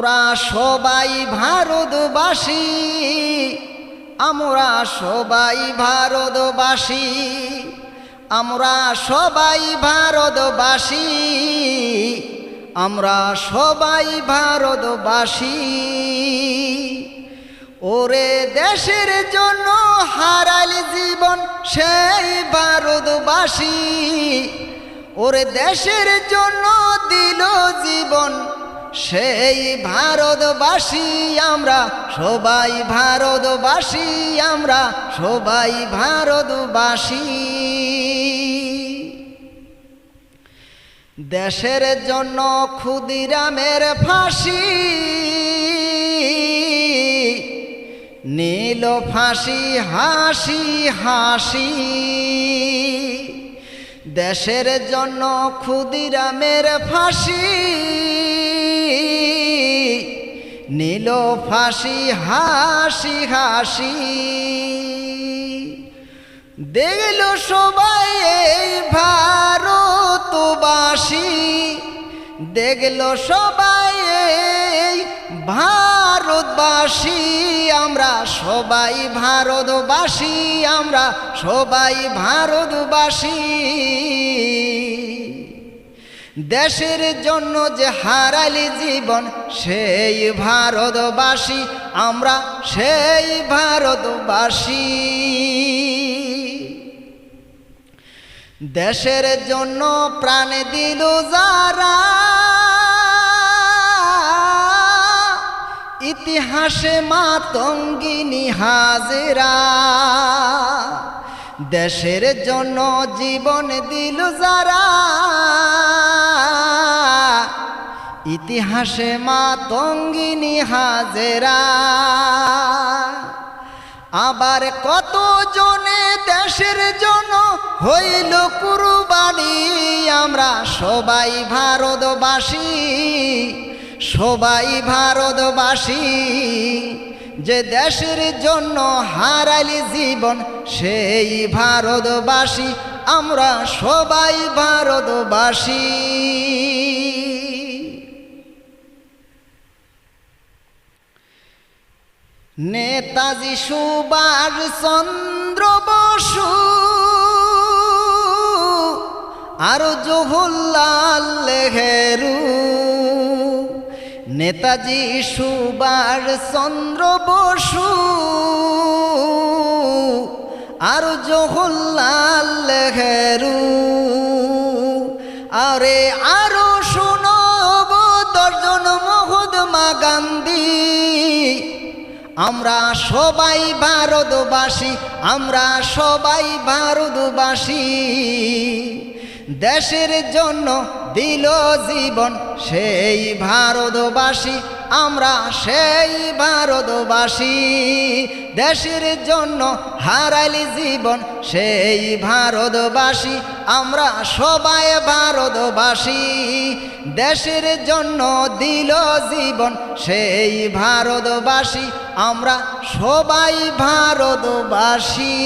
আমরা সবাই ভারতবাসী, আমরা সবাই ভারতবাসী, আমরা সবাই ভারতবাসী, আমরা সবাই ভারতবাসী। ওরে দেশের জন্য হারাল জীবন সেই ভারতবাসী, ওরে দেশের জন্য সেই ভারতবাসী আমরা, সবাই ভারতবাসী আমরা, সবাই ভারতবাসী। দেশের জন্য ক্ষুদিরামের ফাঁসি, নীল ফাঁসি, হাসি হাসি। দেশের জন্য ক্ষুদিরামের ফাঁসি নীল ফাঁসি, হাসি হাসি। দেখল সবাই এই ভারতবাসী। দেখল সবাই এই ভারতবাসী। আমরা সবাই ভারতবাসী, আমরা সবাই ভারতবাসী। দেশের জন্য যে হারালি জীবন সেই ভারতবাসী, আমরা সেই ভারতবাসী। দেশের জন্য প্রাণ দিল যারা, ইতিহাসে মাতঙ্গিনী হাজেরা। দেশের জন্য জীবন দিল যারা ইতিহাসে মাতঙ্গিনী হাজেরা। আবার কত জনে দেশের জন্য হইল কুরবানি? আমরা সবাই ভারতবাসী সবাই ভারতবাসী। যে দেশের জন্য হারালি জীবন, সেই ভারতবাসী। আমরা সবাই ভারতবাসী। নেতাজি সুভাষ চন্দ্র বসু আর জহুরলাল নেহেরু। নেতাজি সুভাষ চন্দ্র বসু আর জহুরলাল নেহেরু। আরে আরও আমরা সবাই ভারতবাসী আমরা সবাই ভারতবাসী। দেশের জন্য দিল জীবন সেই ভারতবাসী, আমরা সেই ভারতবাসী। দেশের জন্য হারালি জীবন সেই ভারতবাসী, আমরা সবাই ভারতবাসী। দেশের জন্য দিল জীবন সেই ভারতবাসী, আমরা সবাই ভারতবাসী।